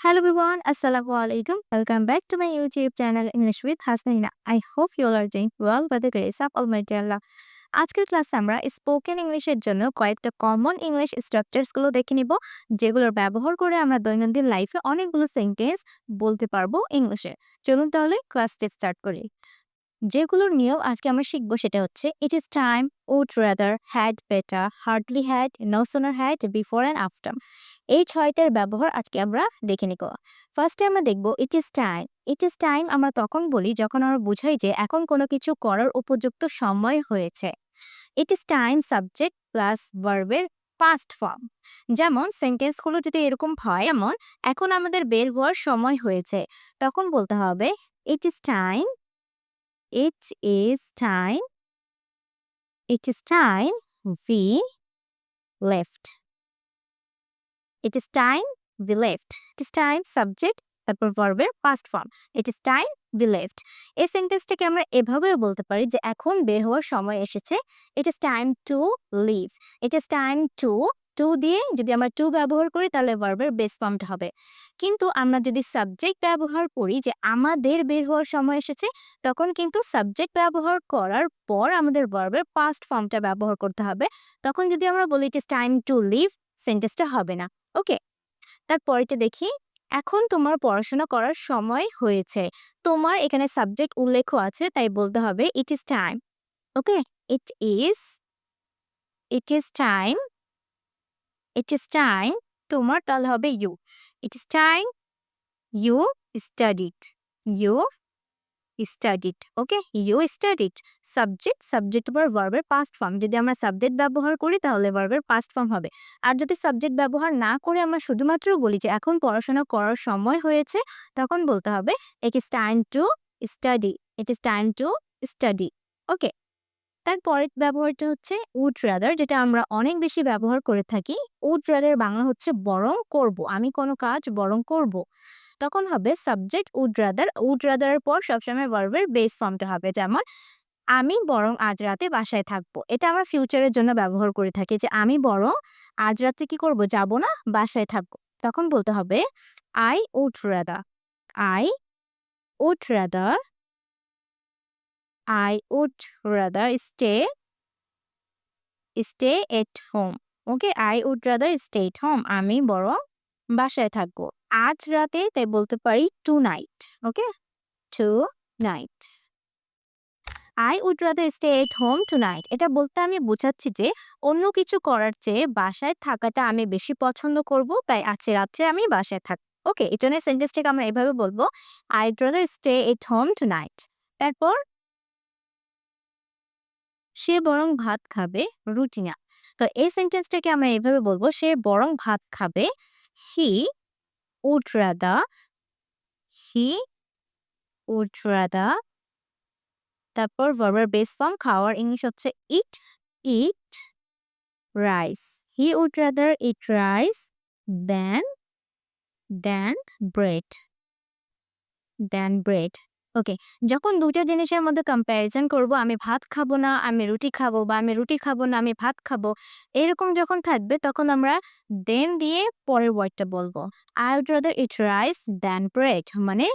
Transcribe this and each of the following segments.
Hello everyone, Assalamu alaikum. Welcome back to my YouTube channel English with Hasnaina. I hope you all are doing well by the grace of Almighty Allah. আজকের ক্লাসে আমরা spoken ইংলিশের জন্য কয়েকটা common English স্ট্রাকচারসগুলো দেখে নিব যেগুলোর ব্যবহার করে আমরা দৈনন্দিন লাইফে অনেকগুলো সেন্টেন্স বলতে পারব ইংলিশে চলুন তাহলে ক্লাসটি স্টার্ট করি যেগুলোর নিয়ম আজকে আমরা শিখব সেটা হচ্ছে it is time would rather had better hardly had no sooner had before and after এই ছয়টার ব্যবহার আজকে আমরা দেখে নিব। ফার্স্টে আমরা দেখব it is time it is time আমরা তখন বলি যখন আমরা বুঝাই যে এখন কোনো কিছু করার উপযুক্ত সময় হয়েছে। It is time subject plus ভার্বের পাস্ট ফর্ম যেমন সেন্টেন্সগুলো যদি এরকম হয় এমন এখন আমাদের বের হওয়ার সময় হয়েছে। তখন বলতে হবে it is time it is time it is time we left it is time we left it is time subject তারপর ভার্বের past form it is time we left এই সেন্টেন্সটাকে আমরা এভাবেও বলতে পারি যে এখন বের হওয়ার সময় এসেছে। It is time to leave it is time to to দিয়ে যদি আমরা টু ব্যবহার করি তাহলে ভার্বের বেস ফর্মটা হবে। কিন্তু আমরা যদি সাবজেক্ট ব্যবহার করি যে আমাদের বের হওয়ার সময় এসেছে, তখন কিন্তু সাবজেক্ট ব্যবহার করার পর আমাদের ভার্বের পাস্ট ফর্মটা ব্যবহার করতে হবে। তখন যদি আমরা বলি it is time to leave সেন্টেন্সটা হবে না। ওকে। তারপরেটা দেখি, এখন তোমার পড়াশোনা করার সময় হয়েছে। তোমার এখানে সাবজেক্ট উল্লেখ আছে, তাই বলতে হবে it is time okay? It is it is time it is time তোমার তাহলে হবে you it is time you studied you studied okay you studied subject subject পর ভার্বের পাস্ট ফর্ম যদি আমরা সাবজেক্ট ব্যবহার করি, তাহলে ভার্বের পাস্ট ফর্ম হবে। আর যদি সাবজেক্ট ব্যবহার না করে আমরা শুধুমাত্র বলি যে এখন পড়াশোনা করার সময় হয়েছে, তখন বলতে হবে it is time to study it is time to study okay তারপরের ব্যবহারটা হচ্ছে উড রাদার যেটা আমরা অনেক বেশি ব্যবহার করে থাকি। উড রাদার বাংলা হচ্ছে বরং করব। আমি কোনো কাজ বরং করব। তখন হবে সাবজেক্ট উড রাদার উড রাদারের পর সবসময় ভার্বের বেস ফর্মটা হবে। যেমন, আমি বরং আজ রাতে বাসায় থাকব। এটা আমরা ফিউচারের জন্য ব্যবহার করে থাকি যে, আমি বরং আজ রাতে কি করব? যাব না, বাসায় থাকব। তখন বলতে হবে I would rather I would rather I would rather stay stay at home okay I would rather stay at home আমি বরং বাসায় থাকব। আজ রাতে তাই বলতে পারি tonight okay tonight I would rather stay at home tonight এটা বলতে আমি বোঝাচ্ছি যে অন্য কিছু করার চেয়ে বাসায় থাকাটা আমি বেশি পছন্দ করব, তাই আজকে রাত্রে আমি বাসায় থাক ওকে এই জন্য সেন্টেন্সটাকে আমরা এভাবে বলব I would rather stay at home tonight তারপর সে বরং ভাত খাবে রুটি না তো এই সেন্টেন্সটাকে আমরা এভাবে বলব, সে বরং ভাত খাবে he would rather he would rather তারপর ভার্বের বেস ফর্ম খাওয়ার ইংলিশ হচ্ছে eat eat rice he would rather eat rice then then bread then bread okay, যখন দুটো জিনিসের মধ্যে কম্প্যারিজন করব, আমি ভাত খাব না, আমি রুটি খাব বা আমি রুটি খাব না, আমি ভাত খাব, এরকম যখন থাকবে, তখন আমরা দেন দিয়ে পরের ওয়ার্ডটা বলব। I would rather eat rice then bread মানে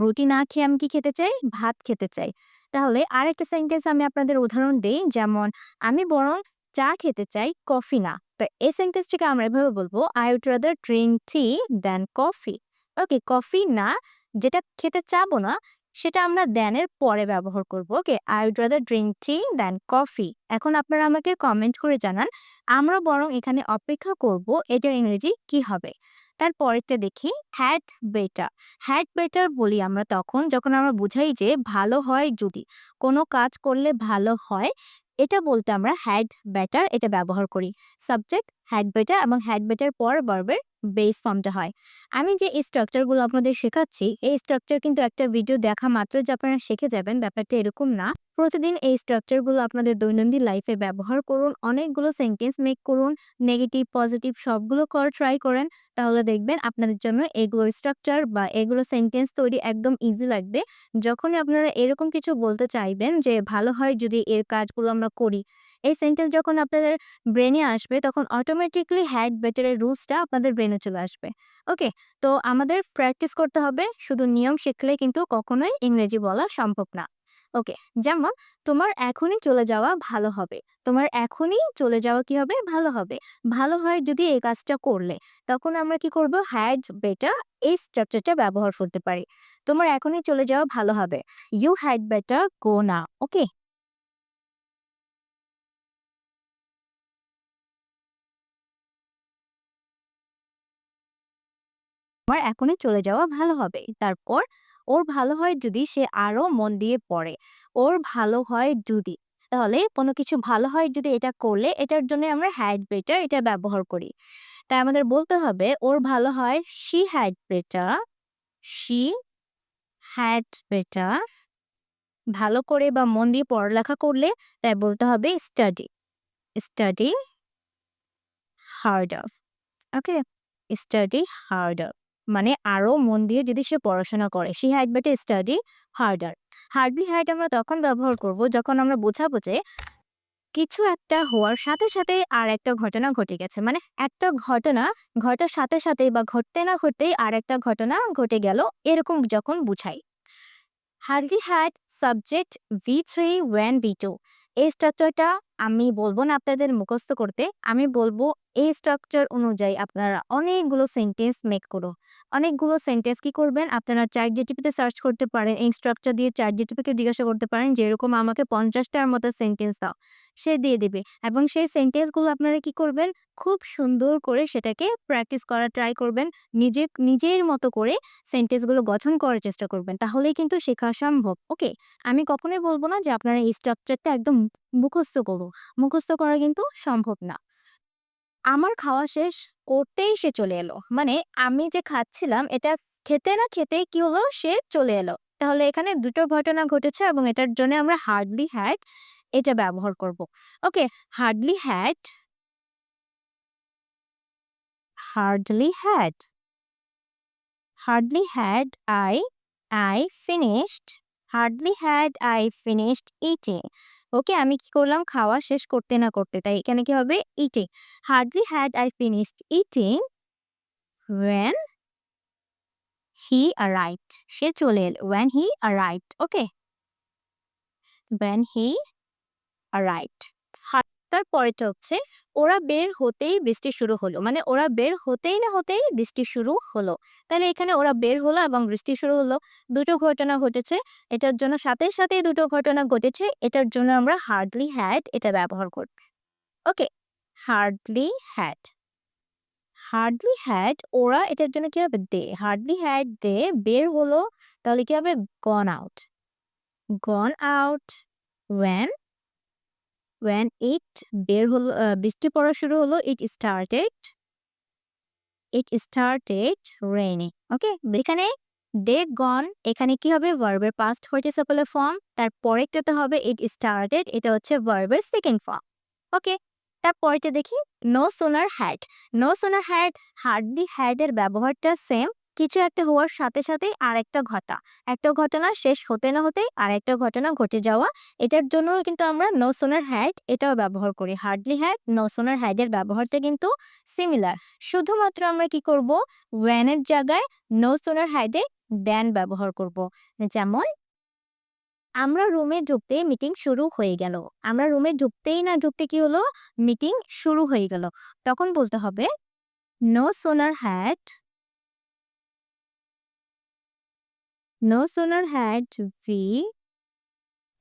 রুটি না খেয়ে আমি কি খেতে চাই? ভাত খেতে চাই। তাহলে আরেকটা সেন্টেন্স আমি আপনাদের উদাহরণ দিই, যেমন, আমি বরং চা খেতে চাই কফি না। তো এই সেন্টেন্সটিকে আমরা এভাবে বলব I would rather drink tea then coffee okay coffee না, যেটা খেতে চাবো না সেটা আমরা দেনের পরে ব্যবহার করব okay I would rather drink tea then coffee এখন আপনারা আমাকে কমেন্ট করে জানান, আমরা বরং এখানে অপেক্ষা করব এটার ইংরেজি কি হবে? তারপরেরটা দেখি হ্যাড বেটার হ্যাড বেটার বলি আমরা তখন যখন আমরা বুঝাই যে ভালো হয় যদি, কোনো কাজ করলে ভালো হয়, এটা বলতে আমরা হ্যাড বেটার এটা ব্যবহার করি। সাবজেক্ট হ্যাড বেটার এবং হ্যাড বেটার পর বার্বের বেস ফর্মটা হয়। আমি যে এই স্ট্রাকচারগুলো আপনাদের শেখাচ্ছি, এই স্ট্রাকচার কিন্তু একটা ভিডিও দেখা মাত্র যে আপনারা শিখে যাবেন, ব্যাপারটা এরকম না। প্রতিদিন এই স্ট্রাকচারগুলো আপনাদের দৈনন্দিন লাইফে ব্যবহার করুন, অনেকগুলো সেন্টেন্স মেক করুন নেগেটিভ পজিটিভ সবগুলো কর ট্রাই করেন, তাহলে দেখবেন আপনাদের জন্য এগুলো স্ট্রাকচার বা এগুলো সেন্টেন্স তৈরি একদম ইজি লাগবে। যখনই আপনারা এরকম কিছু বলতে চাইবেন যে, ভালো হয় যদি এর কাজগুলো আমরা করি। এই সেন্টেন্স যখন আপনাদের ব্রেনে আসবে, তখন অটোমেটিকলি হ্যাড বেটারের রুলসটা আপনাদের ব্রেনে চলে আসবে। ওকে? তো আমাদের প্র্যাকটিস করতে হবে, শুধু নিয়ম শিখলে কিন্তু কখনোই ইংরেজি বলা সম্ভব না। ওকে? যেমন, তোমার এখনই চলে যাওয়া ভালো হবে। তোমার এখনই চলে যাওয়া কি হবে? ভালো হবে। ভালো হয় যদি এই কাজটা করলে। তখন আমরা কি করব? হ্যাড বেটার এই স্ট্রাকচারটা ব্যবহার করতে পারি। তোমার এখনই চলে যাওয়া ভালো হবে। ইউ হ্যাড বেটার গো না ওকে? আমার এখনই চলে যাওয়া ভালো হবে। তারপর ওর ভালো হয় যদি সে আরও মন দিয়ে পড়ে। ওর ভালো হয় যদি, তাহলে কোনো কিছু ভালো হয় যদি এটা করলে এটার জন্য আমরা হ্যাড বেটার এটা ব্যবহার করি। তাই আমাদের বলতে হবে ওর ভালো হয় she had better she had better ভালো করে বা মন দিয়ে পড়ালেখা করলে তাই বলতে হবে study study harder okay study harder মানে আরও মন দিয়ে যদি সে পড়াশোনা করে সে had better study harder hardly had আমরা তখন ব্যবহার করব যখন আমরা বোঝাবো যে কিছু একটা হওয়ার সাথে সাথে আর একটা ঘটনা ঘটে গেছে। মানে একটা ঘটনা ঘটার সাথে সাথে বা ঘটতে না ঘটতেই আর একটা ঘটনা ঘটে গেল এরকম যখন বুঝাই। Hardly had subject V three one V two এই স্ট্রাকচারটা আমি বলব না আপনাদের মুখস্থ করতে, আমি বলব এই স্ট্রাকচার অনুযায়ী আপনারা অনেকগুলো সেন্টেন্স মেক করো অনেকগুলো সেন্টেন্স কি করবেন? আপনারা চার জিটিপিতে সার্চ করতে পারেন, এই স্ট্রাকচার দিয়ে চার জিটিপিকে জিজ্ঞাসা করতে পারেন, যেরকম আমাকে পঞ্চাশটার মতো সেন্টেন্স দাও। সে দিয়ে দেবে এবং সেই সেন্টেন্সগুলো আপনারা কি করবেন? খুব সুন্দর করে সেটাকে প্র্যাকটিস করা ট্রাই করবেন। নিজে, নিজের মতো করে সেন্টেন্সগুলো গঠন করার চেষ্টা করবেন। তাহলেই কিন্তু শেখা সম্ভব ওকে আমি কখনোই বলব না যে আপনারা এই স্ট্রাকচারটা একদম মুখস্থ করো মুখস্থ করা কিন্তু সম্ভব না। আমার খাওয়া শেষ করতেই সে চলে এলো। মানে আমি যে খাচ্ছিলাম, এটা খেতে না খেতেই কি হলো? সে চলে এলো। তাহলে এখানে দুটো ঘটনা ঘটেছে এবং এটার জন্য আমরা হার্ডলি হ্যাড এটা ব্যবহার করব। Okay hardly had hardly had hardly had I I finished hardly had I finished eating okay আমি কি করলাম? খাওয়া শেষ করতে না করতে, তাই এখানে কি হবে? Eating hardly had I finished eating when he arrived সে চলে এলো। When he arrived okay when he arrived তারপরেটা হচ্ছে, ওরা বের হতেই বৃষ্টি শুরু হলো। মানে ওরা বের হতেই না হতেই বৃষ্টি শুরু হলো। তাহলে এখানে ওরা বের হলো এবং বৃষ্টি শুরু হলো। দুটো ঘটনা ঘটেছে, এটার জন্য সাথে সাথে দুটো ঘটনা ঘটেছে, এটার জন্য আমরা হার্ডলি হ্যাড এটা ব্যবহার করব okay hardly had hardly had ওরা এটার জন্য কি হবে? দে হার্ডলি হ্যাড দে বের হলো, তাহলে কি হবে? Gone out gone out when when it বের হলো বৃষ্টি পড়া শুরু হলো it started it started raining okay এখানে দে গন এখানে কি হবে? ভার্বের পাস্ট পার্টিসিপল ফর্ম তার পরেরটাতে হবে ইট স্টার্টেড এটা হচ্ছে ভার্বের সেকেন্ড ফর্ম ওকে তারপরেটা দেখি no sooner had no sooner had hardly had এর ব্যবহারটা সেম কিছু একটা হওয়ার সাথে সাথে আরেকটা ঘটা। একটা ঘটনা শেষ হতে না হতেই আরেকটা ঘটনা ঘটে যাওয়া। এটার জন্য কিন্তু আমরা নো সোনার হ্যাড এটাও ব্যবহার করি। Hardly had no sooner had এর ব্যবহারটা কিন্তু সিমিলার শুধুমাত্র আমরা কি করব? ওয়ানের জায়গায় নো সোনার হ্যাডে দেন ব্যবহার করব। যেমন, আমরা রুমে ঢুকতে মিটিং শুরু হয়ে গেল। আমরা রুমে ঢুকতেই না ঢুকতে কি হলো? মিটিং শুরু হয়ে গেল। তখন বলতে হবে no sooner had no sooner had we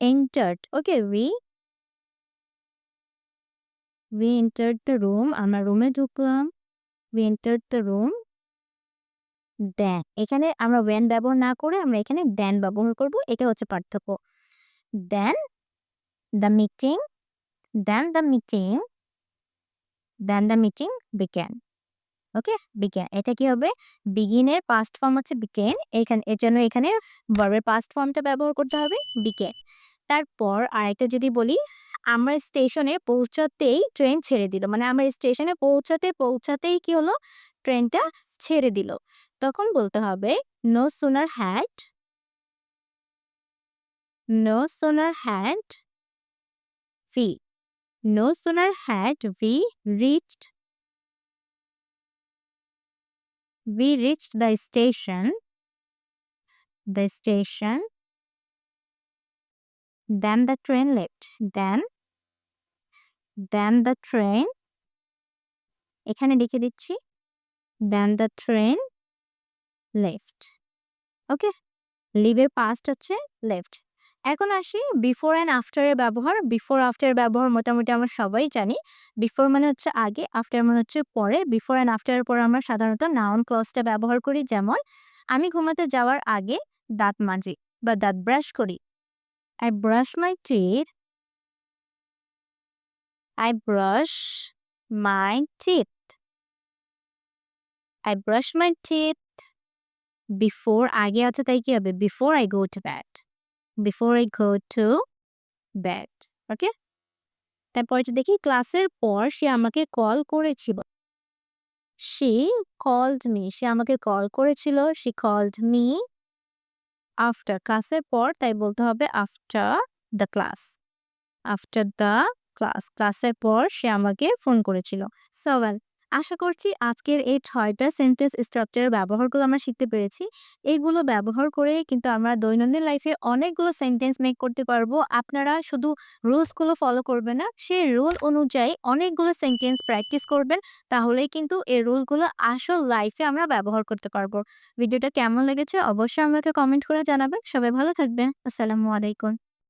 entered okay we we entered the room আমরা রুমে ঢুকলাম we entered the room then এখানে আমরা when ব্যবহার না করে আমরা এখানে then ব্যবহার করব এটা হচ্ছে পার্থক্য then the meeting then the meeting then the meeting began ওকে? বিজ্ঞান এটা কি হবে? বিগিনের পাস্ট ফর্ম হচ্ছে বিকেন এখানে, এর জন্য এখানে ভার্বের পাস্ট ফর্মটা ব্যবহার করতে হবে বিকেন তারপর আরেকটা যদি বলি, আমরা স্টেশনে পৌঁছাতেই ট্রেন ছেড়ে দিল। মানে আমরা স্টেশনে পৌঁছাতে, পৌঁছাতেই কি হলো? ট্রেনটা ছেড়ে দিল। তখন বলতে হবে no sooner had no sooner had fee no sooner had we reached we reached the station the station then the train left then then the train এখানে লিখে দিচ্ছি then the train left okay লিভের past হচ্ছে left এখন আসি before and আফটারের ব্যবহার। Before আফটারের ব্যবহার মোটামুটি আমরা সবাই জানি। বিফোর মানে হচ্ছে আগে আফটার মানে হচ্ছে পরে। বিফোর অ্যান্ড আফটারের পরে আমরা সাধারণত নাউন ক্লজটা ব্যবহার করি। যেমন, আমি ঘুমাতে যাওয়ার আগে দাঁত মাজি বা দাঁত ব্রাশ করি। I brush my teeth I brush my teeth I brush my teeth before আগে আছে তাই কি হবে? Before I go to bed before I go to bed okay তারপর দেখি ক্লাসের পর সে আমাকে কল করেছিল। সে কল্ড মি সে আমাকে কল করেছিল সে কল্ড মি আফটার ক্লাসের পর তাই বলতে হবে after the class after the class ক্লাসের পর সে আমাকে ফোন করেছিল। সওয়াল আশা করছি আজকের এই ছয়টা সেন্টেন্স স্ট্রাকচারের ব্যবহারগুলো আমরা শিখতে পেরেছি। এইগুলো ব্যবহার করে কিন্তু আমরা দৈনন্দিন লাইফে অনেকগুলো সেন্টেন্স মেক করতে পারব। আপনারা শুধু রুলসগুলো ফলো করবেন না, সেই রুল অনুযায়ী অনেকগুলো সেন্টেন্স প্র্যাকটিস করবেন, তাহলেই কিন্তু এই রুলগুলো আসল লাইফে আমরা ব্যবহার করতে পারব। ভিডিওটা কেমন লেগেছে অবশ্যই আমাকে কমেন্ট করে জানাবেন। সবাই ভালো থাকবেন। আসসালামু আলাইকুম।